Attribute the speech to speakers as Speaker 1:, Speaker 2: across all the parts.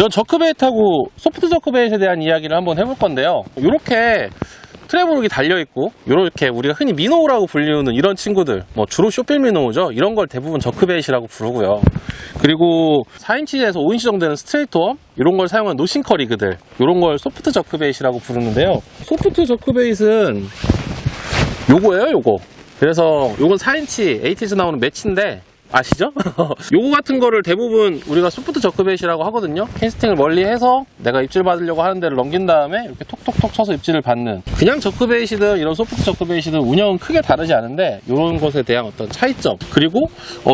Speaker 1: 이런 저크베이트하고 소프트 저크베이트에 대한 이야기를 한번 해볼 건데요. 이렇게 트래블룩이 달려있고 이렇게 우리가 흔히 미노우라고 불리우는 이런 친구들 뭐 주로 쇼필 미노우죠. 이런 걸 대부분 저크베이시라고 부르고요. 그리고 4인치에서 5인치 정도 되는 스트레이트 웜 이런 걸 사용한 노싱커 리그들 이런 걸 소프트 저크베이시라고 부르는데요. 소프트 저크베이스는 요거예요 요거. 그래서 요건 4인치 에이티즈 나오는 매치인데 아시죠? 요거 같은 거를 대부분 우리가 소프트 저크벳이라고 하거든요. 캐스팅을 멀리 해서 내가 입질 받으려고 하는 데를 넘긴 다음에 이렇게 톡톡톡 쳐서 입질을 받는 그냥 저크벳이든 이런 소프트 저크벳이든 운영은 크게 다르지 않은데 이런 것에 대한 어떤 차이점 그리고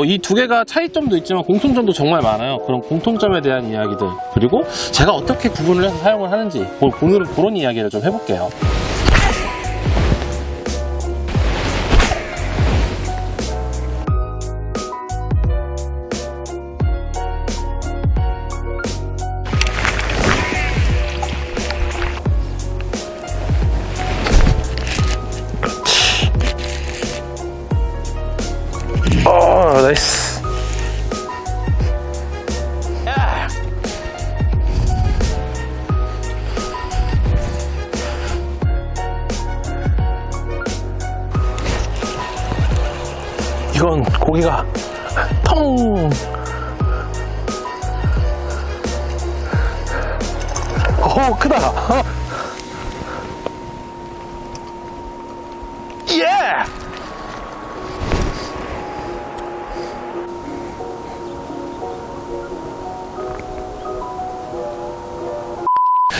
Speaker 1: 이두 개가 차이점도 있지만 공통점도 정말 많아요. 그런 공통점에 대한 이야기들 그리고 제가 어떻게 구분을 해서 사용을 하는지 오- 오늘은 그런 이야기를 좀 해볼게요. 고기가 통. 오, 크다. 예!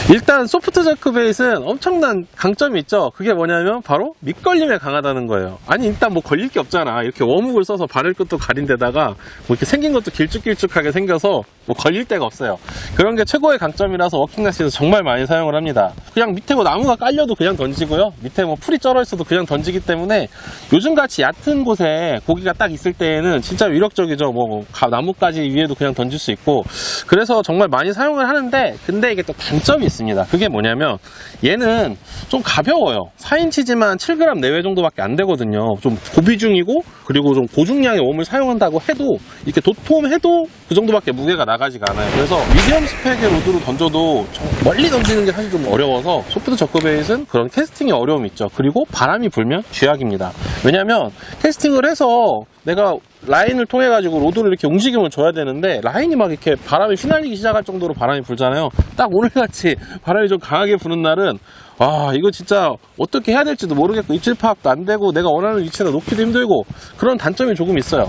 Speaker 1: 일단 소프트 자크 베이스는 엄청난 강점이 있죠. 그게 뭐냐면 바로 밑걸림에 강하다는 거예요. 아니 일단 뭐 걸릴 게 없잖아. 이렇게 워묵을 써서 바를 끝도 가린 데다가 뭐 이렇게 생긴 것도 길쭉길쭉하게 생겨서 뭐 걸릴 데가 없어요. 그런 게 최고의 강점이라서 워킹낚시에서 정말 많이 사용을 합니다. 그냥 밑에 뭐 나무가 깔려도 그냥 던지고요. 밑에 뭐 풀이 쩔어 있어도 그냥 던지기 때문에 요즘같이 얕은 곳에 고기가 딱 있을 때에는 진짜 위력적이죠. 뭐 가- 나뭇가지 위에도 그냥 던질 수 있고 그래서 정말 많이 사용을 하는데 근데 이게 또 단점이 있습니다. 그게 뭐냐면 얘는 좀 가벼워요. 4인치지만 7g 내외 정도밖에 안 되거든요. 좀 고비중이고 그리고 좀 고중량의 웜을 사용한다고 해도 이렇게 도톰해도 그 정도밖에 무게가 나가지가 않아요. 그래서 미디엄 스펙의 로드로 던져도 좀 멀리 던지는 게 사실 좀 어려워서 소프트 저크베이스는 그런 캐스팅이 어려움이 있죠. 그리고 바람이 불면 쥐약입니다. 왜냐면 캐스팅을 해서 내가 라인을 통해 가지고 로드를 이렇게 움직임을 줘야 되는데 라인이 막 이렇게 바람이 휘날리기 시작할 정도로 바람이 불잖아요. 딱 오늘같이 바람이 좀 강하게 부는 날은 아 이거 진짜 어떻게 해야 될지도 모르겠고 입질 파악도 안 되고 내가 원하는 위치에다 놓기도 힘들고 그런 단점이 조금 있어요.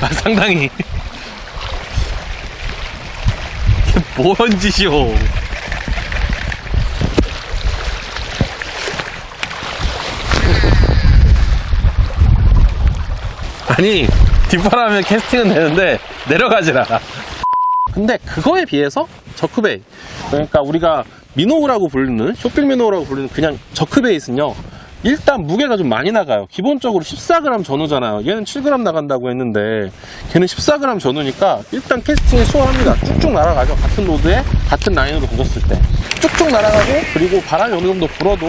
Speaker 1: 상당히. 이게 뭔 짓이오 아니 뒷바람에 캐스팅은 되는데 내려가질 않아 근데 그거에 비해서 저크베이. 그러니까 우리가 미노우라고 부르는 쇼핑 미노우라고 부르는 그냥 저크베이스는요 일단 무게가 좀 많이 나가요. 기본적으로 14g 전후잖아요. 얘는 7g 나간다고 했는데 걔는 14g 전후니까 일단 캐스팅이 수월합니다. 쭉쭉 날아가죠. 같은 로드에 같은 라인으로 던졌을 때. 쭉쭉 날아가고 그리고 바람이 어느 정도 불어도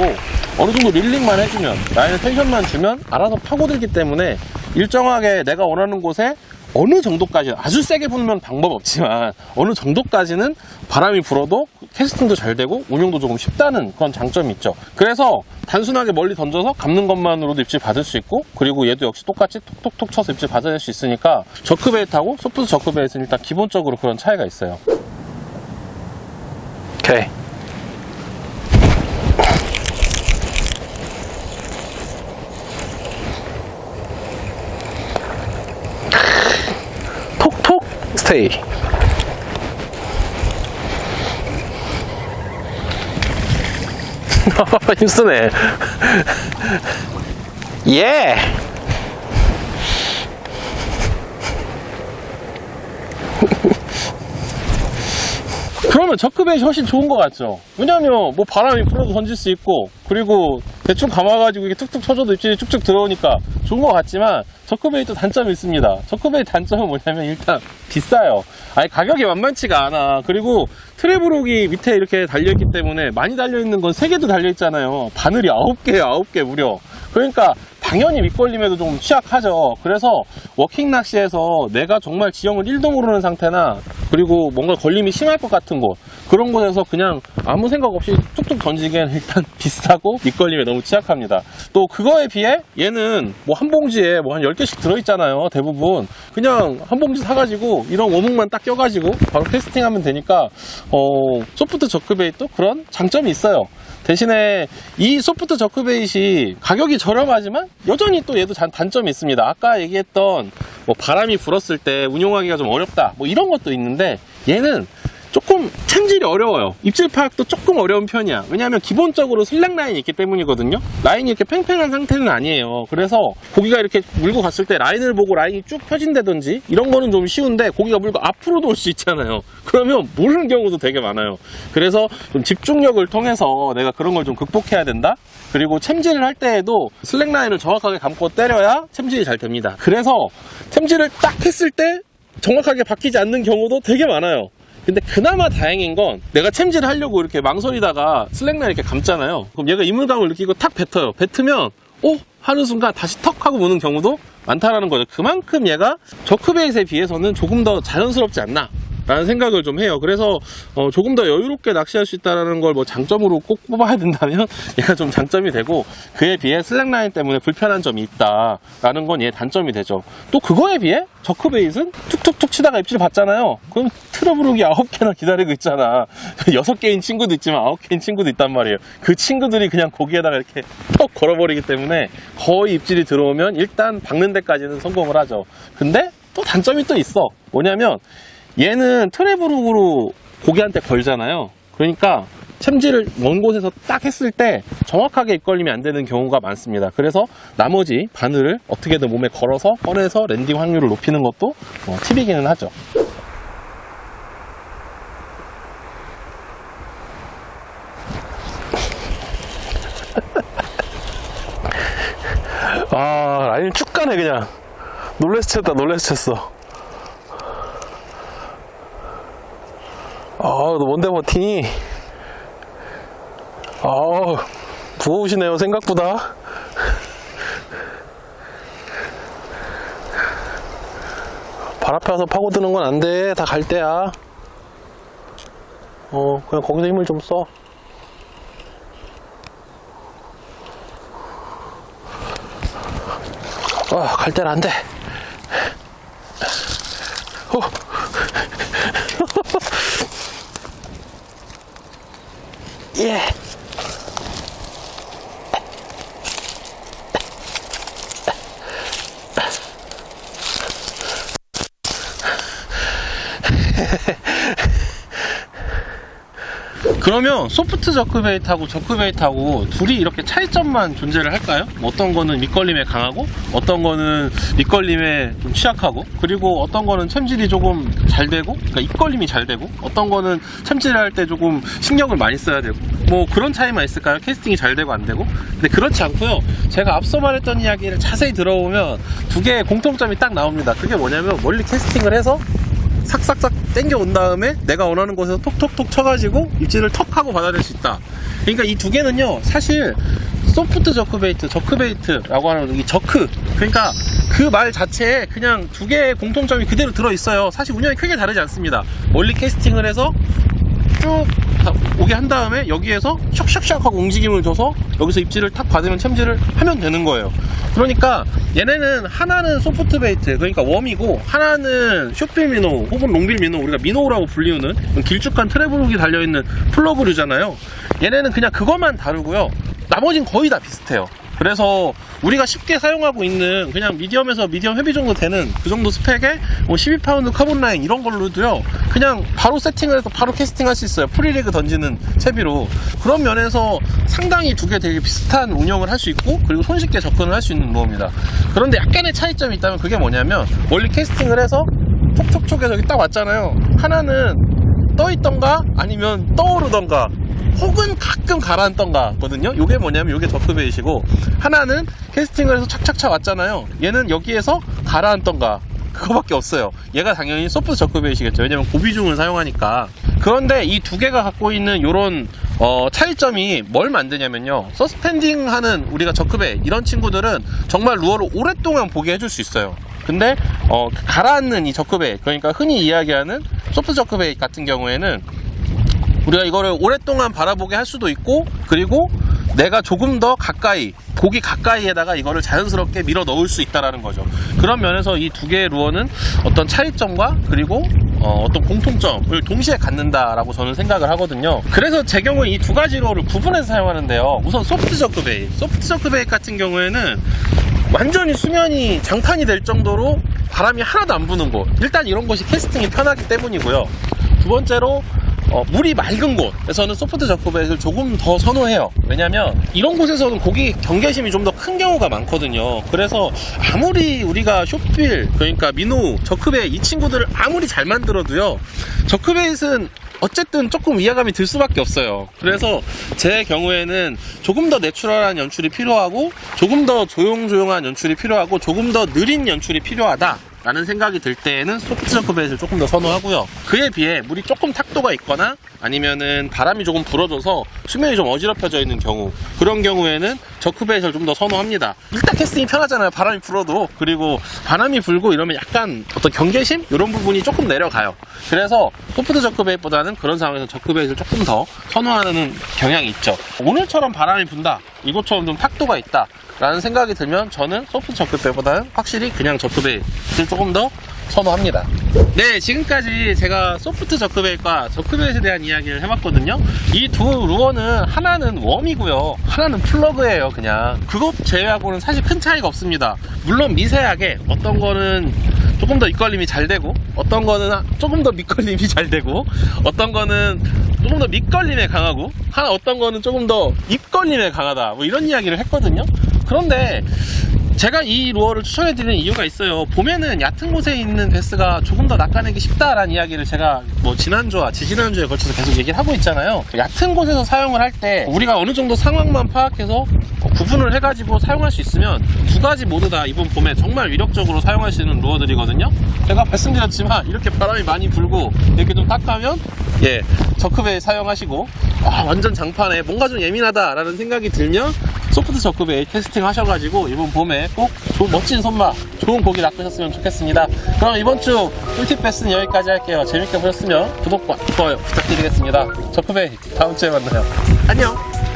Speaker 1: 어느 정도 릴링만 해주면 라인에 텐션만 주면 알아서 파고들기 때문에 일정하게 내가 원하는 곳에 어느 정도까지 아주 세게 불면 방법 없지만 어느 정도까지는 바람이 불어도 캐스팅도 잘 되고 운용도 조금 쉽다는 그런 장점이 있죠. 그래서 단순하게 멀리 던져서 감는 것만으로도 입질 받을 수 있고 그리고 얘도 역시 똑같이 톡톡톡 쳐서 입질 받아낼 수 있으니까 저크베이트하고 소프트 저크베이트는 일단 기본적으로 그런 차이가 있어요. 오케이. 톡톡 스테이. 힘쓰네. 예! 그러면 저크벳이 훨씬 좋은 것 같죠? 왜냐면 뭐 바람이 불어도 던질 수 있고 그리고 대충 감아가지고 이게 툭툭 쳐줘도 입질이 쭉쭉 들어오니까 좋은 것 같지만 저크베이도 단점이 있습니다. 저크베이 단점은 뭐냐면 일단 비싸요. 아니 가격이 만만치가 않아. 그리고 트래블록이 밑에 이렇게 달려있기 때문에 많이 달려있는 건 3개도 달려있잖아요. 바늘이 9개예요 9개 무려. 그러니까 당연히 밑걸림에도 좀 취약하죠. 그래서 워킹 낚시에서 내가 정말 지형을 1도 모르는 상태나 그리고 뭔가 걸림이 심할 것 같은 곳 그런 곳에서 그냥 아무 생각 없이 툭툭 던지기에는 일단 비싸고 밑걸림에 너무 취약합니다. 또 그거에 비해 얘는 뭐 한 봉지에 뭐 한 10개씩 들어있잖아요. 대부분 그냥 한 봉지 사가지고 이런 원목만 딱 껴가지고 바로 캐스팅하면 되니까 어, 소프트 저크베이도 그런 장점이 있어요. 대신에 이 소프트 저크베이시 가격이 저렴하지만 여전히 또 얘도 단- 단점이 있습니다. 아까 얘기했던 뭐 바람이 불었을 때 운용하기가 좀 어렵다 뭐 이런 것도 있는데 얘는 조금 참질이 어려워요. 입질 파악도 조금 어려운 편이야. 왜냐하면 기본적으로 슬랙 라인이 있기 때문이거든요. 라인이 이렇게 팽팽한 상태는 아니에요. 그래서 고기가 이렇게 물고 갔을 때 라인을 보고 라인이 쭉 펴진다든지 이런 거는 좀 쉬운데 고기가 물고 앞으로도 올 수 있잖아요. 그러면 모르는 경우도 되게 많아요. 그래서 좀 집중력을 통해서 내가 그런 걸 좀 극복해야 된다. 그리고 챔질을 할 때에도 슬랙 라인을 정확하게 감고 때려야 챔질이 잘 됩니다. 그래서 챔질을 딱 했을 때 정확하게 박히지 않는 경우도 되게 많아요. 근데 그나마 다행인 건 내가 챔질을 하려고 이렇게 망설이다가 슬랙라인 이렇게 감잖아요. 그럼 얘가 이물감을 느끼고 탁 뱉어요. 뱉으면 오 하는 순간 다시 턱 하고 무는 경우도 많다라는 거죠. 그만큼 얘가 저크베이스에 비해서는 조금 더 자연스럽지 않나. 라는 생각을 좀 해요. 그래서 어, 조금 더 여유롭게 낚시할 수 있다는 걸 뭐 장점으로 꼭 뽑아야 된다면 얘가 좀 장점이 되고 그에 비해 슬랙라인 때문에 불편한 점이 있다라는 건 얘 단점이 되죠. 또 그거에 비해 저크베이스는 툭툭툭 치다가 입질 받잖아요. 그럼 트러블룩이 아홉 개나 기다리고 있잖아. 여섯 개인 친구도 있지만 아홉 개인 친구도 있단 말이에요. 그 친구들이 그냥 고기에다가 이렇게 턱 걸어버리기 때문에 거의 입질이 들어오면 일단 박는 데까지는 성공을 하죠. 근데 또 단점이 또 있어. 뭐냐면 얘는 트래블룩으로 고기한테 걸잖아요. 그러니까 챔질을 먼 곳에서 딱 했을 때 정확하게 입걸림이 안 되는 경우가 많습니다. 그래서 나머지 바늘을 어떻게든 몸에 걸어서 꺼내서 랜딩 확률을 높이는 것도 어, 팁이기는 하죠. 아 라인을 쭉 가네 그냥 놀래서 쳤다 놀래서 쳤어 아너 뭔데 버티니 아우 부어오시네요 생각보다. 발 앞에 와서 파고드는 건 안 돼. 다 갈 때야. 어 그냥 거기서 힘을 좀써. 아, 갈 때는 안 돼. 어. 예. 그러면 소프트 저크베이트하고 저크베이트하고 둘이 이렇게 차이점만 존재를 할까요? 뭐 어떤 거는 밑걸림에 강하고 어떤 거는 밑걸림에 좀 취약하고 그리고 어떤 거는 챔질이 조금 잘 되고 그러니까 입걸림이 잘 되고 어떤 거는 챔질을 할 때 조금 신경을 많이 써야 되고 뭐 그런 차이만 있을까요? 캐스팅이 잘 되고 안 되고 근데 그렇지 않고요 제가 앞서 말했던 이야기를 자세히 들어보면 두 개의 공통점이 딱 나옵니다 그게 뭐냐면 멀리 캐스팅을 해서 삭삭삭 땡겨 온 다음에 내가 원하는 곳에서 톡톡톡 쳐가지고 입질을 턱 하고 받아낼 수 있다. 그러니까 이 두 개는요, 사실 소프트 저크베이트, 저크베이트라고 하는 이 저크. 그러니까 그 말 자체에 그냥 두 개의 공통점이 그대로 들어 있어요. 사실 운영이 크게 다르지 않습니다. 멀리 캐스팅을 해서 쭉 다- 오게 한 다음에 여기에서 샥샥샥 하고 움직임을 줘서 여기서 입질을 탁 받으면 챔질을 하면 되는 거예요. 그러니까 얘네는 하나는 소프트 베이트 그러니까 웜이고 하나는 쇼필 미노 혹은 롱빌 미노 우리가 미노라고 불리우는 길쭉한 트래블룩이 달려있는 플러브류잖아요. 얘네는 그냥 그것만 다르고요. 나머진 거의 다 비슷해요. 그래서 우리가 쉽게 사용하고 있는 그냥 미디엄에서 미디엄 헤비 정도 되는 그 정도 스펙에 뭐 12파운드 카본 라인 이런 걸로도요 그냥 바로 세팅을 해서 바로 캐스팅 할 수 있어요. 프리리그 던지는 채비로. 그런 면에서 상당히 두 개 되게 비슷한 운영을 할 수 있고 그리고 손쉽게 접근을 할 수 있는 무어입니다. 그런데 약간의 차이점이 있다면 그게 뭐냐면 멀리 캐스팅을 해서 촉촉촉해서 여기 딱 왔잖아요. 하나는 떠있던가 아니면 떠오르던가 혹은 가끔 가라앉던가 거든요. 요게 뭐냐면 요게 저크베이시고 하나는 캐스팅을 해서 착착착 왔잖아요. 얘는 여기에서 가라앉던가 그거밖에 없어요. 얘가 당연히 소프트 저크베이시겠죠. 왜냐면 고비중을 사용하니까. 그런데 이 두 개가 갖고 있는 요런 어, 차이점이 뭘 만드냐면요. 서스펜딩 하는 우리가 저크베 이런 친구들은 정말 루어를 오랫동안 보게 해줄 수 있어요. 근데 어, 가라앉는 이 저크베 그러니까 흔히 이야기하는 소프트 저크베 같은 경우에는 우리가 이거를 오랫동안 바라보게 할 수도 있고 그리고 내가 조금 더 가까이 고기 가까이에다가 이거를 자연스럽게 밀어 넣을 수 있다라는 거죠. 그런 면에서 이 두 개의 루어는 어떤 차이점과 그리고 어, 떤 공통점을 동시에 갖는다라고 저는 생각을 하거든요. 그래서 제 경우에 이 두 가지 루어를 구분해서 사용하는데요. 우선 소프트 저크베이. 소프트 저크베이 같은 경우에는 완전히 수면이 장판이 될 정도로 바람이 하나도 안 부는 곳. 일단 이런 곳이 캐스팅이 편하기 때문이고요. 두 번째로 어, 물이 맑은 곳에서는 소프트 저크베이를 조금 더 선호해요. 왜냐면 이런 곳에서는 고기 경계심이 좀 더 큰 경우가 많거든요. 그래서 아무리 우리가 쇼필 그러니까 민호, 저크베이 이 친구들을 아무리 잘 만들어도요. 저크베이는 어쨌든 조금 위화감이 들 수밖에 없어요. 그래서 제 경우에는 조금 더 내추럴한 연출이 필요하고 조금 더 조용조용한 연출이 필요하고 조금 더 느린 연출이 필요하다. 라는 생각이 들 때에는 소프트 저크베이를 조금 더 선호하고요. 그에 비해 물이 조금 탁도가 있거나 아니면은 바람이 조금 불어줘서 수면이 좀 어지럽혀져 있는 경우 그런 경우에는 저크베이를 좀더 선호합니다. 일단 캐스팅이 편하잖아요. 바람이 불어도 그리고 바람이 불고 이러면 약간 어떤 경계심 이런 부분이 조금 내려가요. 그래서 소프트 저크베이보다는 그런 상황에서 저크베이를 조금 더 선호하는 경향이 있죠. 오늘처럼 바람이 분다. 이곳처럼 좀 탁도가 있다. 라는 생각이 들면 저는 소프트 저크베이보다는 확실히 그냥 저크베이를 조금 더 선호합니다. 네, 지금까지 제가 소프트 저크베이과 저크베이에 대한 이야기를 해봤거든요. 이 두 루어는 하나는 웜이고요. 하나는 플러그예요, 그냥. 그것 제외하고는 사실 큰 차이가 없습니다. 물론 미세하게 어떤 거는 조금 더 입걸림이 잘 되고 어떤 거는 조금 더 밑걸림이 잘 되고 어떤 거는 조금 더 밑걸림에 강하고 하나 어떤 거는 조금 더 입걸림에 강하다 뭐 이런 이야기를 했거든요. 그런데 제가 이 루어를 추천해드리는 이유가 있어요. 보면은 얕은 곳에 있는 베스가 조금 더 낚아내기 쉽다라는 이야기를 제가 뭐 지난주와 지지난주에 걸쳐서 계속 얘기를 하고 있잖아요. 얕은 곳에서 사용을 할 때 우리가 어느 정도 상황만 파악해서 구분을 해가지고 사용할 수 있으면 두 가지 모두 다 이번 봄에 정말 위력적으로 사용할 수 있는 루어들이거든요. 제가 말씀드렸지만 이렇게 바람이 많이 불고 이렇게 좀 탁하면 예 저크베이 사용하시고 아, 완전 장판에 뭔가 좀 예민하다라는 생각이 들면 소프트 저크베이 캐스팅 하셔가지고 이번 봄에 꼭 조- 멋진 손맛 좋은 고기 낚으셨으면 좋겠습니다. 그럼 이번 주 꿀팁 베스는 여기까지 할게요. 재밌게 보셨으면 구독과 좋아요 부탁드리겠습니다. 저크베이 다음 주에 만나요. 안녕.